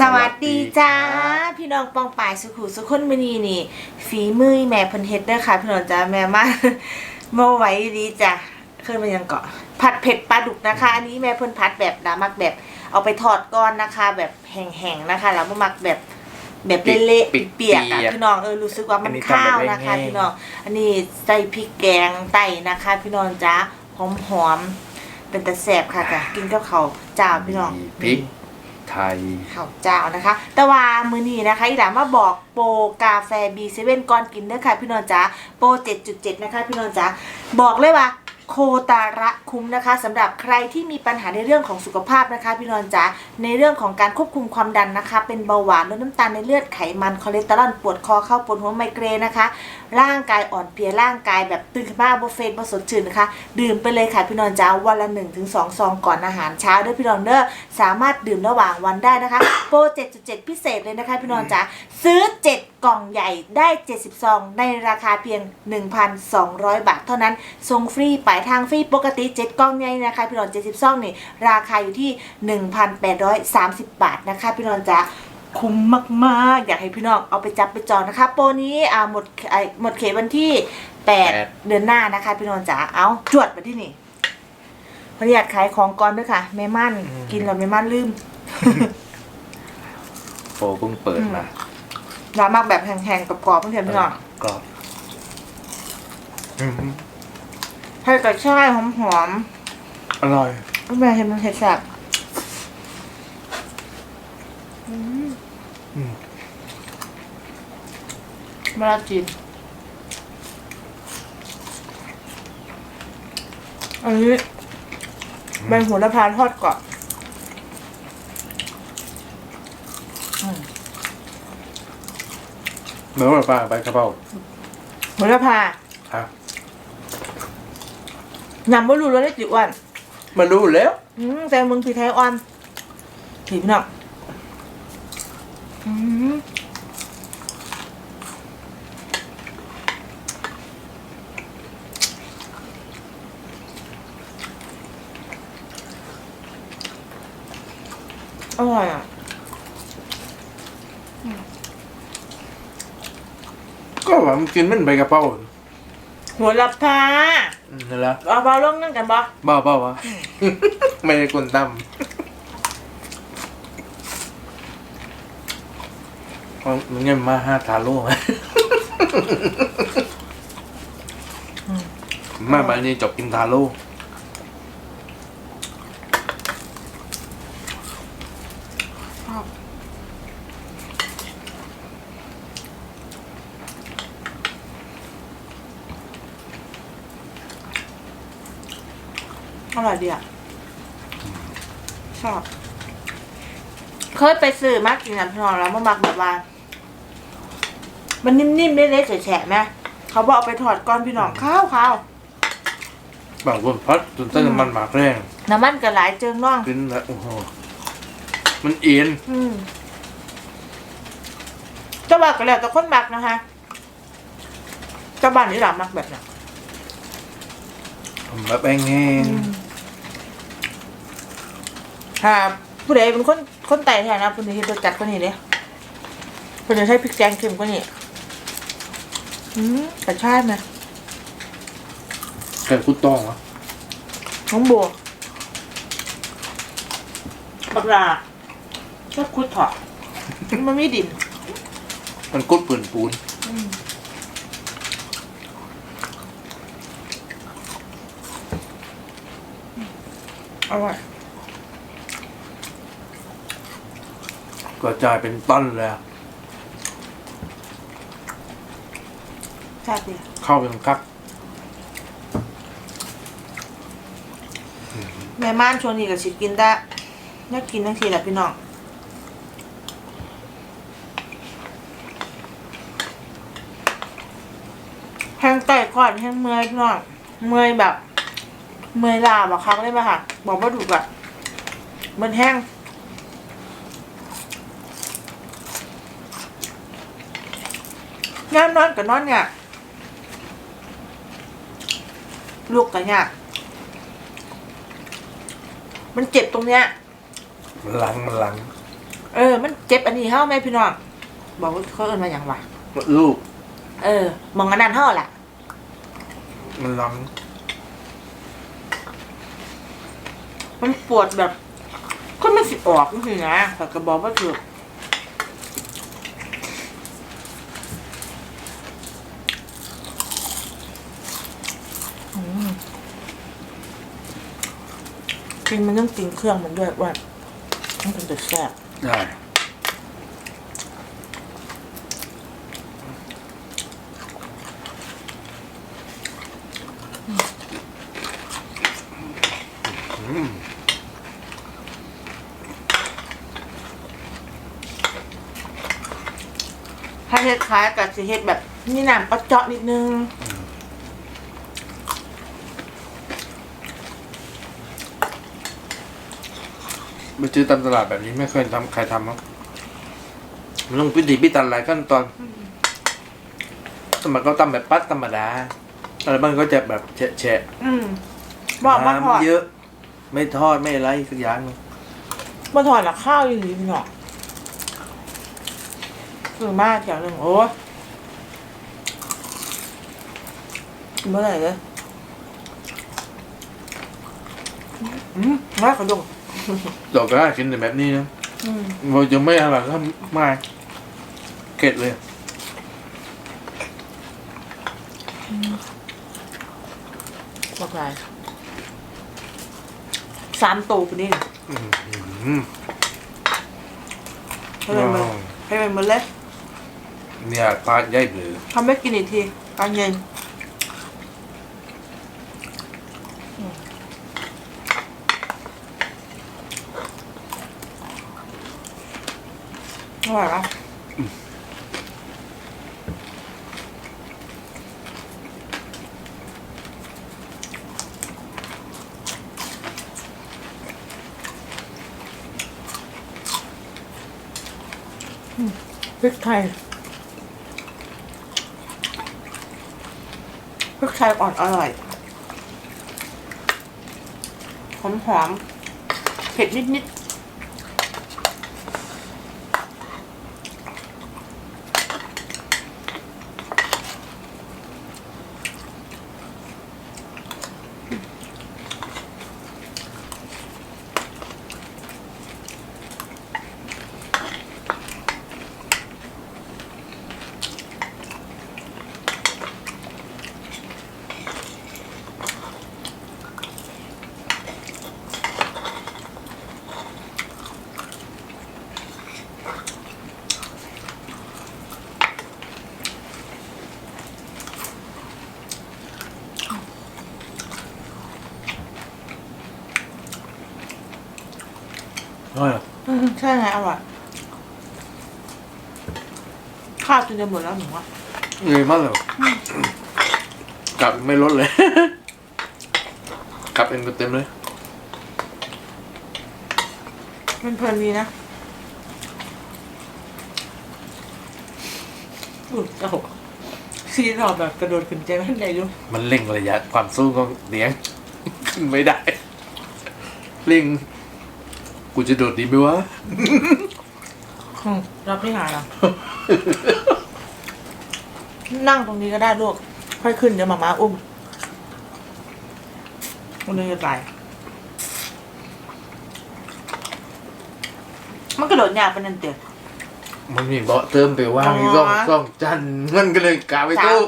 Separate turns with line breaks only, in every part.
สวัสดีจ้าพี่น้องปองป่ายสุขุสุขคนมณีนี่ ฝีมือแม่เพันเฮ็ดเด้อค่ะ พี่น้องจ้าแม่มาเมื่อไหว้ดีจ้ะเคยมายังเกาะ ผัดเผ็ดปลาดุกนะคะ อันนี้แม่เพิ่นผัดแบบดามักแบบ เอาไปทอดก้อนนะคะ แบบแห้งๆนะคะ แล้วมามักแบบแบบเละๆเปียกๆอะพี่น้องเออรู้สึกว่ามันข้าวนะคะพี่น้องอันนี้ใส่พริกแกงไต่นะคะ พี่น้องจ้าหอมๆเป็นตะแสบค่ะจ้ะกินกับข้าวจ้าพี่น้อง
พริก ไทย
ข้าวเจ้านะคะ แต่ว่ามือนี้นะคะอีหลามาบอกโปรกาแฟ B7 ก่อนกินเด้อค่ะพี่นนท์จ๋าโปร7.7 นะคะพี่นนท์จ๋าบอกเลยว่า โคตาระคุ้มนะคะสำหรับใครที่มีปัญหาในเรื่องของสุขภาพนะคะพี่นอนจ๋าในเรื่องของการควบคุมความดันนะคะ เป็นเบาหวานลดน้ำตาลในเลือดไขมันคอเลสเตอรอลปวดคอเข้าปวดหัวไมเกรนนะคะ ร่างกายอ่อนเพลียร่างกายแบบตื่นขึ้นมาบเฟนบสดชื่นนะคะ ดื่มไปเลยค่ะพี่นอนจ้าวันละ1นถึงสซองก่อนอาหารเช้าด้วยพี่นอนเด้อสามารถดื่มระหว่างวันได้นะคะ โปร7.7พิเศษเลยนะคะพี่นอนจ้าซื้อ 7กล่องใหญ่ได้ 70 ซอง ในราคาเพียง 1,200 บาท เท่านั้นส่งฟรีปลายทางฟรีปกติ 7 กล่องใหญ่นะคะพี่นอน 70 ซองนี่ราคาอยู่ที่ 1,830 บาทนะคะพี่นอนจ้าคุ้มมากๆ อยากให้พี่น้องเอาไปจับไปจองนะคะ โปรนี้อ่าหมดอ่าหมดเขตวันที่
แปด
8เดือนหน้านะคะ พี่น้องจ๋าเอาจวดมาที่นี่พออยากขายของก่อนด้วยค่ะแม่มั่น กินแล้วแม่มั่นลืม
โฟเพิ่งเปิดมา
ร้านมากแบบแห้งๆกรอบๆเพื่อนๆพี่น้อง
กรอบอืม
ให้กระชายหอม
อร่อย
ๆแม่เห็นมันเผ็ดแซ่บอืม
อืม
เวลากินอันนี้ใบโหัวละพาทอดกรอบอืม
เหมือนว่าป้าใบกระเพรา
โหัวละพา
ครับ
ยำว่ารู้แล้วได้จิ๋วอ่อน
มารู้แล้ว
อืมแต่มึงพี่ไทยอ่อนผีพี่น้องอืมอร่อยอะ
ว่ามันกินมันใบกระเพรา
หัวละพา
อืมนั่นแหละ
เอาเบาลงนั่งกันบ่
บ้าเปล่าวะ ไม่ได้กุนตั้มเอามันเงี้ยมาห้าทาโร่ไหม มาบานนี้จบกินทาโร่
อร่อยดีอะ ชอบ เคยไปซื้อมากินกับพี่น้องแล้วมามักแบบว่า มันนิ่มๆเละๆแฉะๆไหมเขาบอกเอาไปถอดก้อนพี่น้องข้าวข้าว
บางคนพัดจนเต้นน้ำมันหมากแรง
ๆน้ำมันก็หลายเจิงน้อง
กินแล้วโอ้โหมันเอียน
อืมเจ้าบ่าวก็แล้วแต่คนมักนะคะเจ้าบ้านนี่หลัมักแบบไหน
ผมแบบแห้ง
ถ้าผู้ใดเป็นคนคนไต่แทนนะผู้นี้จะจัดกว่านี้เลยผู้นี้ใช้พริกแกงเค็มกว่านี้อืมแต่ชาติไหม
ๆไก่คุดต้องวะ
น้องบัวบักลาชอบคุดเถอะมันไม่ดิน
มันกุดปืนปูน
อร่อย
ก็จ่ายเป็นต้นเลยอะ
ชาติดี
เข้าเป็นคัก
แม่ม่านชวนนี่กับชิดกินได้อยากกินทั้งทีแหละพี่น้องแห้งไก่ก่อนแห้งเมื่อยพี่น้องเมื่อยแบบ เมื่อยลาบอกครั้งได้ไหมค่ะบอกว่าถูกอะมันแห้ง งานนอนกับนอนเนี่ยลูกกับเนี่ยมันเจ็บตรงเนี้ย
มันหลังมันหลัง
เอออมันเจ็บอันนี้เฮาไหมพี่น้องบอกว่าเขาเอิ้นมาอย่างวะ
ลูก
เออมองอันนั้นเฮาล่ะ
มันลัง
มันปวดแบบก็ไม่สิออกจริงๆนะแต่ก็บอกว่าถูกอื กินมันต้องกินเครื่องมันด้วยว่ามันเป็นจะแซ่บ
ได้
ถ้าเฮ็ดคล้ายกับสิเฮ็ดแบบนี่น้ำเอาเจาะนิดนึง
ไปซื้อตามตลาดแบบนี้ไม่เคยทำใครทำมั้งมันต้องพิถีพิถันหลายขั้นตอนสมัยก็ตำแบบปัดธรรมดาอะไรบ้างก็จะแบบแฉะแฉะ
อืมบอกมาถอด
น้ำเยอะ ไม่ทอดไม่อะไรสักอย่างหนึ่ง
มาถอดหลักข้าวอยู่ดีพี่น้องคือมากอย่างหนึ่งโอ้ยกินเมื่อไหร่เลยอืมมากขยง
ดอกก็ได้กินแต่แบบนี้นะ
อืม
เราจะไม่อร่อยก็ไม่เก็ดเลย
บอกไรสามตัวไปนี่
อืม
ให้เป็นมือให้เป็นมือเล็ก
เนี่ยปลาใหญ่หรือ
ทำไม่กินอีกทีตอนเย็นอืมอ ร่อยปะพริกไทยพริกไทยอ่อนอร่อย หอมหอมเผ็ดนิดนิด ใช่ไงอร่อยข้าวจนจะหมดแล้วหนูว่า
เงยมากเลยกลับไม่ลดเลย กลับเองก็เต็มเลย
มันเพลินดีนะอุ้ยโอ้โหซีนออกแบบกระโดดขึ้นใจไม่ได้รู้
มันเร่งระยะความสู้ของเสียง ขึ้นไม่ได้เร่ง กูจะโดดดีไหมวะ
อืมรับที่หาเหรอ นั่งตรงนี้ก็ได้ลูก ค่อยขึ้นเดี๋ยวมาม่าอุ้มวันนี้จะตาย มันกระโดดยากเป็นนั่นเตีย
มันมีเบาะเติมไปว่าง
อ๋อ
ซ่องซ่องจันมันก็เลยกาไปตู้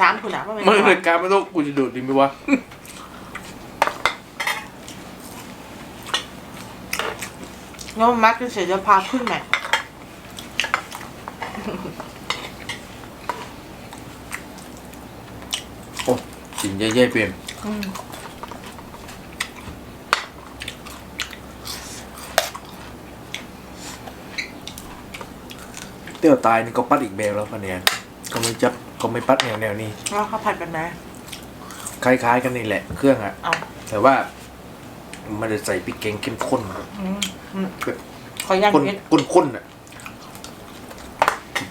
สามคุณอะว่าเป็น
มันเลยกาไปตู้กูจะโดดดีไหมวะ
งั้นมัดจะเสียจะพาขึ้นไหม
โอ้สินเย่ๆเปลี่ยน
อืม
เตี้ยวตายนี่ก็ปัดอีกแบบแล้วปะเนี่ยก็ไม่จับก็ไม่ปัดแนวแนวนี้
แล้วเขาผัดกันไหม
คล้าย ๆ กันนี่แหละเครื่องอะ
เอา
แต่ว่า มันจะใส่พริกแกงเข้มข้น
อืมอืม
แบบ
ขอย่าง
ข้น
เผ็ด
ข้นข้นๆอะ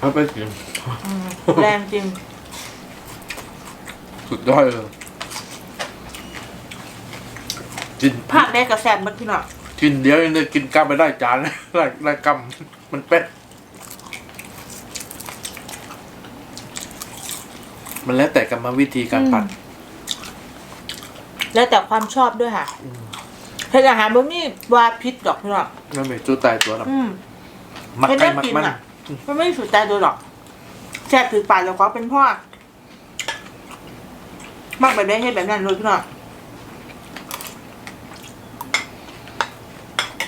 พัดไปกิน
อืมแรงจริง
สุดยอดเลยจิน
ภาคแรกกับแซมเมื่อกี้หน่อย
กินเดี๋ยวเนี่ยกินกล้ามไปได้จานได้ได้กำมันเป็ดมันแล้วแต่กรรมวิธีการผัด
แล้วแต่ความชอบด้วยค่ะ เห็นอาหารบ่มีว่าพิษดอกพี่น้อง
มันเป็นตัวตายตัวนะ
อืม
มัก
เป็น
ไก่
น่า
มัก
กิน
มัน
อะมันไม่สุดใจตัวหรอกแช่ถือปากแล้วก็เป็นพ่อมากแบบนี้ให้แบบนั้นเลยพี่น้อง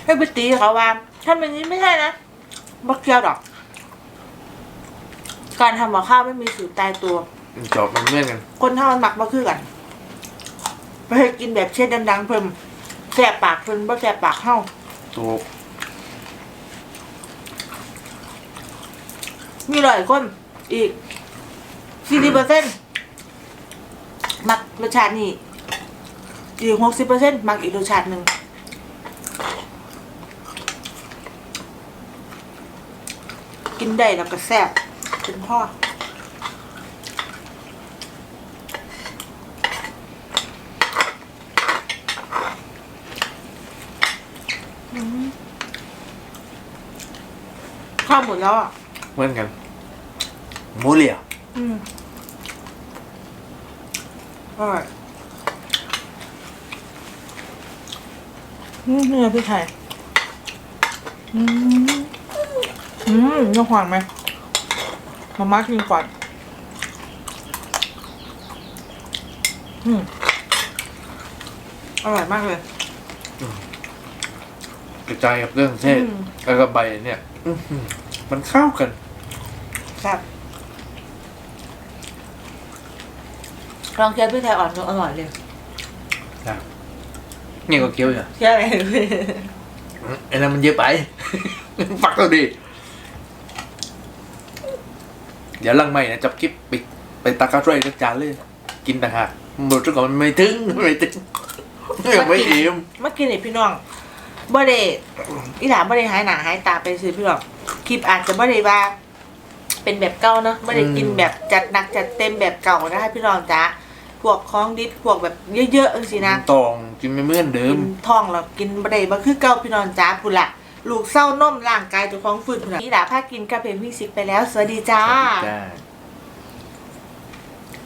ให้ไปตีเขาว่าทำแบบนี้ไม่ใช่นะบักเกียวดอก การทำกับข้าวไม่มีสูตรตายตัว
จอบมันเมื่อนกัน
คนเท่ามันหมักมาคือกันไม่ให้กินแบบเช็ดดังๆเพิ่ม แสบปากเพิ่มบ่แสบปากเท่า
ตัว
มีหลายคนอีกสี่สิบเปอร์เซ็นต์มักรสชาตินี่อีกหกสิบเปอร์เซ็นต์มักอีกรสชาติหนึ่งกินได้แล้วก็แซ่บเป็นพ่ออื ข้าวหมดแล้วอะ
เหมือนกันหมูเหลี่ย
อืมอร่อยอืมนี่ไงพี่ไทยอืมอืมน้องหวานไหมมาม่ากินก่อนอืมอร่อยมากเลย
กระจายกับเรื่องเทศ
อืม
แล้วก็ใบเนี่ย อื้อหือมันเข้ากัน
ครับลองเคี้ยวพี่ไทยอ่อนดูอร่อยเลย
นะเนี่ยก็เคี้ยวอยู่
เคี้ยวอะไร
ไอ้นั่นมันเยอะไปปักตัวดี เดี๋ยวลังไม่นะจับคลิปไปไปตากข้าวช่วยจักจานเลย กินต่างหากหมดทุกคนมันไม่ถึงไม่ถึงยังไม่อิ่ม
เมื่อกี้นี่พี่น้อง บ่ได้อีหลานบ่ได้หายหน้าหายตาไปซื้อพี่น้องคลิปอาจจะบ่ได้ว่า เป็นแบบเก่าเนาะบ่ได้กินแบบจัดหนักจัดเต็มแบบเก่านะคะพี่น้องจ้าพวกของดิบพวกแบบเยอะๆจังซี่นะ
ตองกินไม่เหมือนเดิ
กิ
ม
นท้องแล้วกินบ่ได้บ่คือเก่าพี่น้องจ้าพุ่นละลูกเศร้านมร่างกายเจ้าของฟื้นพุ่นละนี่หลาพากินกับเพลงมิวสิกไปแล้วสวัสดีจ้า
จ้า